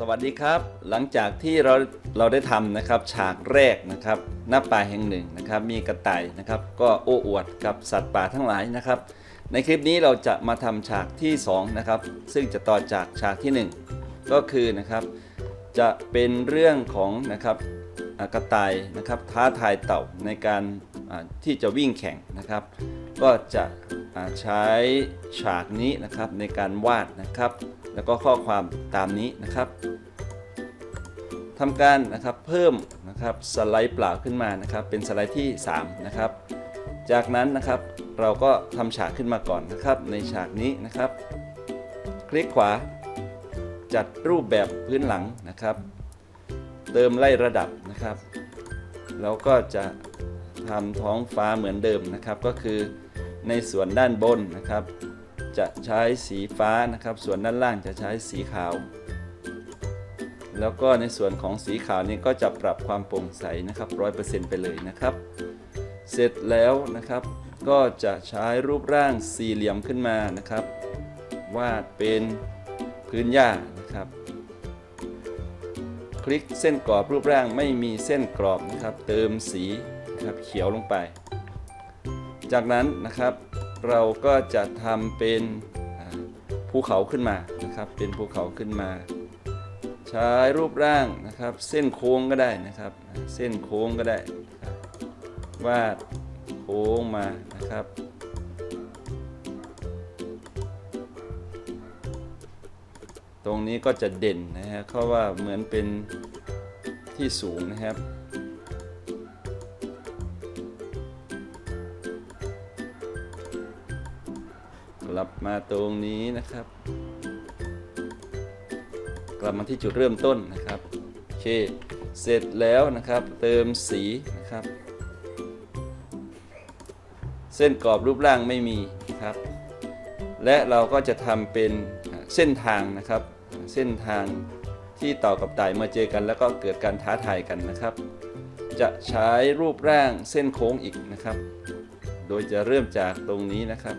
สวัสดีครับ หลังจากที่เราเราได้ทำนะครับฉากแรกนะครับหน้าป่าแห่งหนึ่งนะครับ มีกระต่ายนะครับ ก็โอ้อวดกับสัตว์ป่าทั้งหลายนะครับ ในคลิปนี้เราจะมาทำฉากที่สองนะครับซึ่งจะต่อจากฉากที่หนึ่งก็คือนะครับ จะเป็นเรื่องของนะครับกระต่ายนะครับ ท้าทายเต่าในการที่จะวิ่งแข่งนะครับ ก็จะใช้ฉากนี้นะครับในการวาดนะครับ แล้วก็ข้อความตามนี้นะครับทำการนะครับเพิ่มนะครับสไลด์เปล่าขึ้นมานะครับ เป็นสไลด์ที่ 3 นะครับ จากนั้นนะครับเราก็ทำฉากขึ้นมาก่อนนะครับ ในฉากนี้นะครับ คลิกขวา จัดรูปแบบพื้นหลังนะครับ เติมไล่ระดับนะครับแล้วก็จะทำท้องฟ้าเหมือนเดิมนะครับ ก็คือในส่วนด้านบนนะครับ จะใช้สีฟ้านะครับ ส่วนด้านล่างจะใช้สีขาว แล้วก็ในส่วนของสีขาวนี้ก็จะปรับความโปร่งใสนะครับร้อยเปอร์เซ็นต์ไปเลยนะครับ เสร็จแล้วนะครับ ก็จะใช้รูปร่างสี่เหลี่ยมขึ้นมานะครับ วาดเป็นพื้นหญ้านะครับคลิกเส้นกรอบรูปร่างไม่มีเส้นกรอบนะครับ เติมสีนะครับเขียวลงไป จากนั้นนะครับ เราก็จะทำเป็นภูเขาขึ้นมานะครับเป็นภูเขาขึ้นมา ใช้รูปร่างนะครับ เส้นโค้งก็ได้นะครับ เส้นโค้งก็ได้ วาดโค้งมานะครับตรงนี้ก็จะเด่นนะฮะเพราะว่าเหมือนเป็นที่สูงนะครับ กลับมาตรงนี้นะครับ กลับมาที่จุดเริ่มต้นนะครับโอเคเสร็จแล้วนะครับ เติมสีนะครับ เส้นกรอบรูปร่างไม่มีนะครับ และเราก็จะทำเป็นเส้นทางนะครับ เส้นทางที่ต่อกับไต่มาเจอกัน แล้วก็เกิดการท้าทายกันนะครับ จะใช้รูปร่างเส้นโค้งอีกนะครับ โดยจะเริ่มจากตรงนี้นะครับ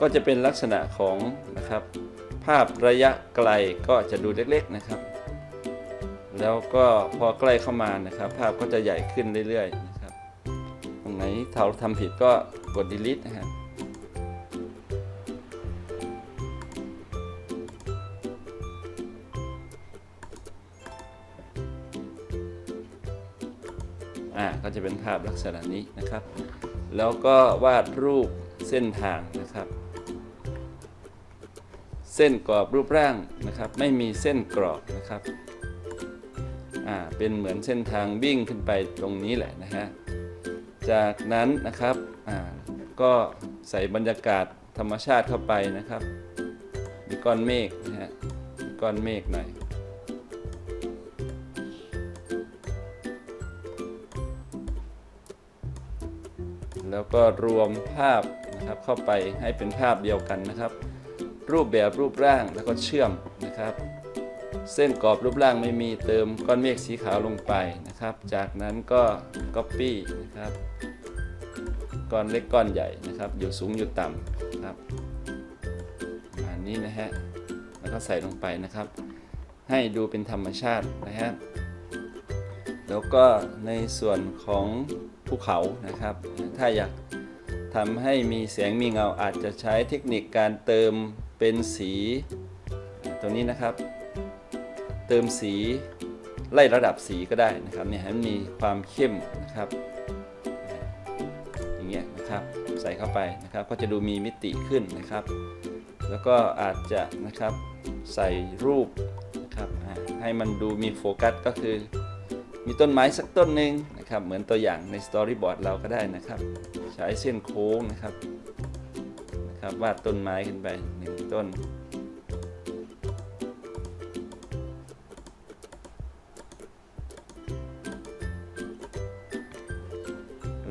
ก็จะเป็นลักษณะของนะครับภาพระยะไกลก็จะดูเล็กๆนะครับ แล้วก็พอใกล้เข้ามานะครับ ภาพก็จะใหญ่ขึ้นเรื่อยๆนะครับ ตรงไหนเราทำผิดก็กด delete นะครับอ่าก็จะเป็นภาพลักษณะนี้นะครับ แล้วก็วาดรูปเส้นทางนะครับ ส้นกรอบรูปร่างนะครับ ไม่มีเส้นกรอบนะครับอ่าเป็นเหมือนเส้นทางวิ่งขึ้นไปตรงนี้แหละนะฮะจากนั้นนะครับอ่าก็ใส่บรรยากาศธรรมชาติเข้าไปนะครับมีก้อนเมฆนะฮะมีก้อนเมฆหน่อยแล้วก็รวมภาพนะครับเข้าไปให้เป็นภาพเดียวกันนะครับ รูปแบบรูปร่างแล้วก็เชื่อมนะครับ เส้นกรอบรูปร่างไม่มีเติมก้อนเมฆสีขาวลงไปนะครับ จากนั้นก็ Copy นะครับก้อนเล็กก้อนใหญ่นะครับอยู่สูงอยู่ต่ำครับประมาณนี้นะฮะแล้วก็ใส่ลงไปนะครับ ให้ดูเป็นธรรมชาตินะฮะแล้วก็ในส่วนของภูเขานะครับ ถ้าอยากทำให้มีแสงมีเงาอาจจะใช้เทคนิคการเติม เป็นสีตรงนี้นะครับ เติมสีไล่ระดับสีก็ได้นะครับเนี่ยให้มันมีความเข้มนะครับ อย่างเงี้ยนะครับใส่เข้าไปนะครับ ก็จะดูมีมิติขึ้นนะครับ แล้วก็อาจจะนะครับใส่รูปนะครับให้มันดูมีโฟกัสก็คือ มีต้นไม้สักต้นหนึ่งนะครับ เหมือนตัวอย่างในสตอรี่บอร์ดเราก็ได้นะครับ ใช้เส้นโค้งนะครับ ครับวาดต้นไม้ขึ้นไปหนึ่งต้น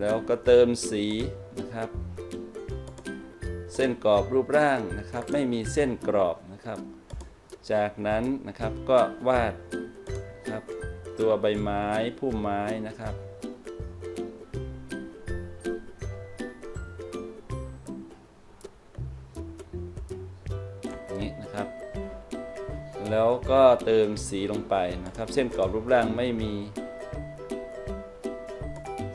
แล้วก็เติมสีนะครับ เส้นกรอบรูปร่างนะครับ ไม่มีเส้นกรอบนะครับ จากนั้นนะครับก็วาดครับตัวใบไม้พุ่มไม้นะครับ แล้วก็เติมสีลงไปนะครับ เส้นกรอบรูปร่างไม่มี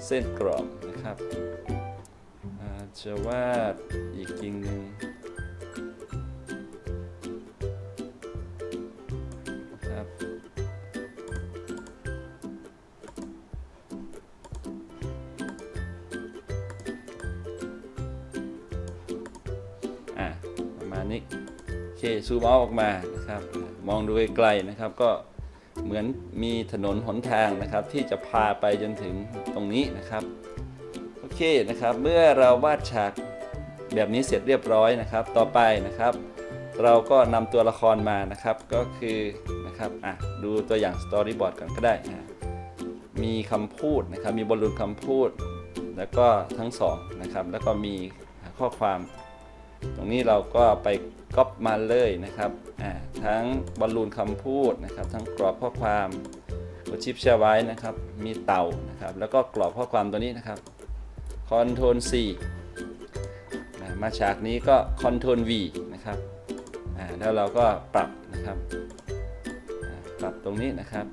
เส้นกรอบนะครับจะวาดอีกกิ่งหนึ่งนะครับอะประมาณนี้โอเคซูมเอาออกมานะครับ มองดูไกลๆนะครับ ก็เหมือนมีถนนหนทางนะครับ ที่จะพาไปจนถึงตรงนี้นะครับโอเคนะครับเมื่อเราวาดฉากแบบนี้เสร็จเรียบร้อยนะครับ ต่อไปนะครับ เราก็นำตัวละครมานะครับก็คือนะครับอะดูตัวอย่างสตอรี่บอร์ดก่อนก็ได้อะมีคำพูดนะครับ มีบอลลูนคำพูด แล้วก็ทั้งสองนะครับ แล้วก็มีข้อความ ตรงนี้เราก็ไปก๊อปมาเลยนะครับทั้งบอลลูนคำพูดนะครับ ทั้งกรอบข้อความกดชิปแชร์ไว้นะครับ มีเต่านะครับ แล้วก็กรอบข้อความตัวนี้นะครับคอนโทรล C มาฉากนี้ก็คอนโทรล V นะครับแล้วเราก็ปรับนะครับ ปรับตรงนี้นะครับ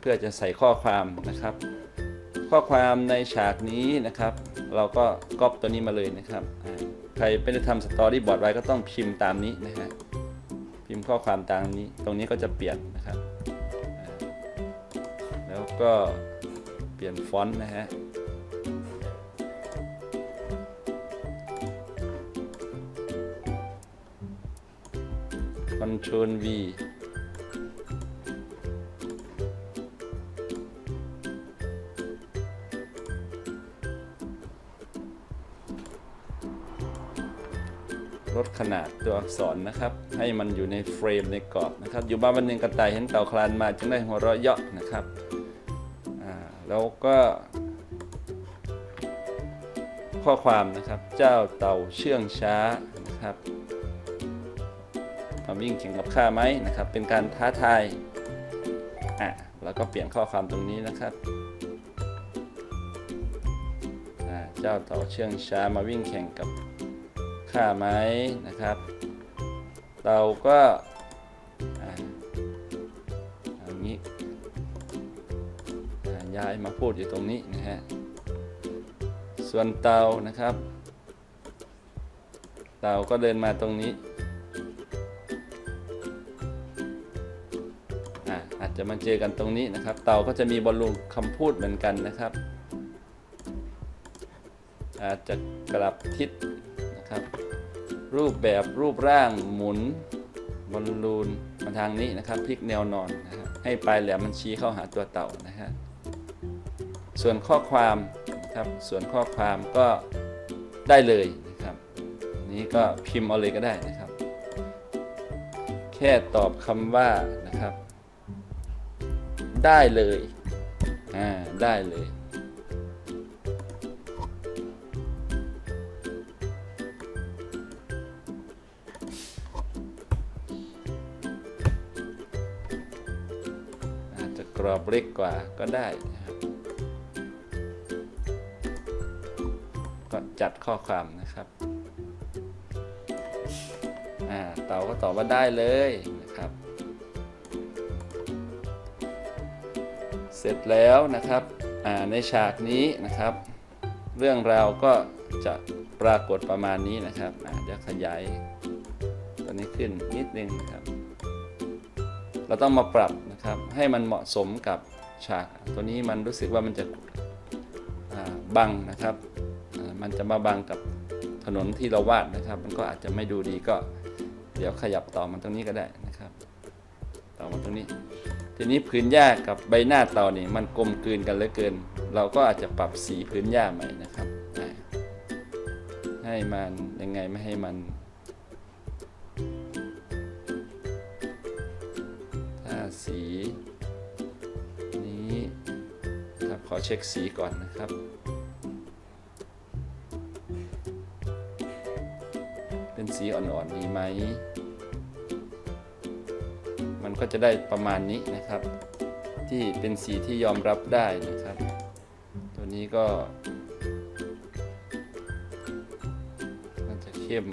เพื่อจะใส่ข้อความนะครับ ข้อความในฉากนี้นะครับ เราก็ก๊อปตัวนี้มาเลยนะครับ ใครไม่ได้ทำสตอรี่บอร์ดไว้ก็ต้องพิมพ์ตามนี้นะฮะพิมพ์ข้อความตามนี้ ตรงนี้ก็จะเปลี่ยนนะครับ แล้วก็เปลี่ยนฟอนต์นะฮะคอนโทรล V ลดขนาดตัวอักษรนะครับ ให้มันอยู่ในเฟรมในกรอบนะครับ อยู่บ้านวันหนึ่งกระต่ายเห็นเต่าคลานมาจึงได้หัวเราะเยาะนะครับแล้วก็ข้อความนะครับ เจ้าเต่าเชื่องช้านะครับมาวิ่งแข่งกับข้าไหมนะครับ เป็นการท้าทายอะแล้วก็เปลี่ยนข้อความตรงนี้นะครับเจ้าเต่าเชื่องช้ามาวิ่งแข่งกับ ค่าไหมนะครับ เราก็อ่าเอางี้ย้ายมาพูดอยู่ตรงนี้นะฮะส่วนเตานะครับเตาก็เดินมาตรงนี้อาจจะมาเจอกันตรงนี้นะครับ เตาก็จะมีบอลลูนคำพูดเหมือนกันนะครับ อาจจะกลับทิศ นะครับ รูปแบบรูปร่างหมุนบอลลูนมาทางนี้นะครับพลิกแนวนอนนะครับให้ปลายแหลมมันชี้เข้าหาตัวเต่านะฮะส่วนข้อความนะครับส่วนข้อความก็ได้เลยนะครับนี้ก็พิมพ์เอาเลยก็ได้นะครับ แค่ตอบคำว่านะครับ ได้เลยอ่าได้เลย อาจจะกรอบเล็กกว่าก็ได้นะครับก็จัดข้อความนะครับอ่าเต่าก็ตอบว่าได้เลยนะครับ เสร็จแล้วนะครับอ่าในฉากนี้นะครับ เรื่องราวก็จะปรากฏประมาณนี้นะครับอ่าเดี๋ยวขยายตัวนี้ขึ้นนิดนึงนะครับ เราต้องมาปรับน ครับให้มันเหมาะสมกับฉากตัวนี้มันรู้สึกว่ามันจะอ่าบังนะครับมันจะมาบังกับถนนที่เราวาดนะครับ มันก็อาจจะไม่ดูดีก็เดี๋ยวขยับต่อมันตรงนี้ก็ได้นะครับ ต่อมาตรงนี้ ทีนี้พื้นหญ้ากับใบหน้าเต่านี่มันกลมกลืนกันเหลือเกิน เราก็อาจจะปรับสีพื้นหญ้าใหม่นะครับให้มันยังไงไม่ให้มัน เช็คสีก่อนนะครับ เป็นสีอ่อนๆดีไหม มันก็จะได้ประมาณนี้นะครับ ที่เป็นสีที่ยอมรับได้นะครับ ตัวนี้ก็น่าจะเข้ม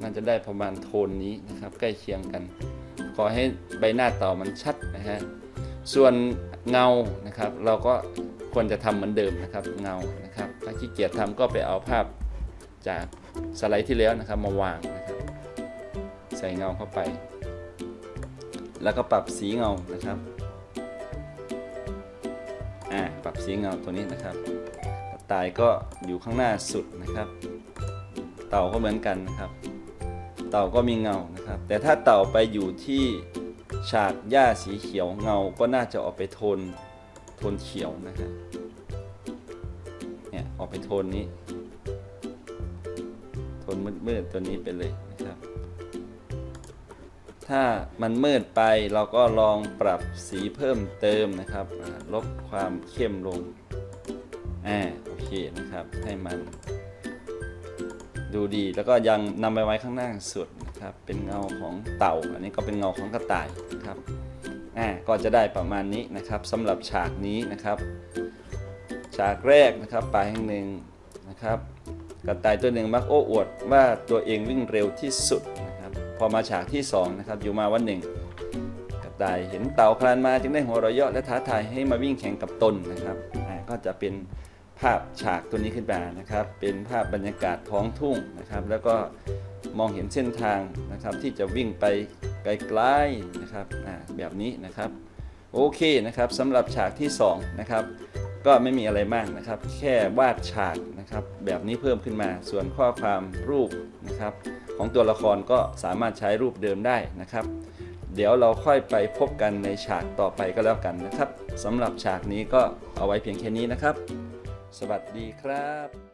น่าจะได้ประมาณโทนนี้นะครับ ใกล้เคียงกัน ขอให้ใบหน้าเต่ามันชัดนะฮะส่วนเงานะครับ เราก็ควรจะทำเหมือนเดิมนะครับเงานะครับ ถ้าขี้เกียจทำก็ไปเอาภาพจากสไลด์ที่แล้วนะครับมาวางนะครับ ใส่เงาเข้าไป แล้วก็ปรับสีเงานะครับอ่าปรับสีเงาตัวนี้นะครับกระต่ายก็อยู่ข้างหน้าสุดนะครับ เต่าก็เหมือนกันนะครับ เต่าก็มีเงานะครับ แต่ถ้าเต่าไปอยู่ที่ฉากหญ้าสีเขียวเงาก็น่าจะออกไปโทนโทนเขียวนะครับเนี่ยออกไปโทนนี้ โทนมืดๆตัวนี้ไปเลยนะครับ ถ้ามันมืดไปเราก็ลองปรับสีเพิ่มเติมนะครับลดความเข้มลงอ่าโอเคนะครับให้มัน ดูดีแล้วก็ยังนำไปไว้ข้างหน้าสุดนะครับเป็นเงาของเต่า อันนี้ก็เป็นเงาของกระต่ายนะครับอ่าก็จะได้ประมาณนี้นะครับสำหรับฉากนี้นะครับ ฉากแรกนะครับปลาแห่งหนึ่งนะครับ กระต่ายตัวหนึ่งมักโอ้อวดว่าตัวเองวิ่งเร็วที่สุดนะครับพอมาฉากที่สองนะครับอยู่มาวันหนึ่งกระต่ายเห็นเต่าคลานมาจึงได้หัวเราะเยาะและท้าทายให้มาวิ่งแข่งกับตนนะครับอ่าก็จะเป็น ภาพฉากตัวนี้ขึ้นมานะครับ เป็นภาพบรรยากาศท้องทุ่งนะครับ แล้วก็มองเห็นเส้นทางนะครับที่จะวิ่งไปไกลๆนะครับแบบนี้นะครับโอเคนะครับสำหรับฉากที่สองนะครับก็ไม่มีอะไรมากนะครับ แค่วาดฉากนะครับแบบนี้เพิ่มขึ้นมา ส่วนข้อความรูปนะครับของตัวละครก็สามารถใช้รูปเดิมได้นะครับ เดี๋ยวเราค่อยไปพบกันในฉากต่อไปก็แล้วกันนะครับสำหรับฉากนี้ก็เอาไว้เพียงแค่นี้นะครับ สวัสดีครับ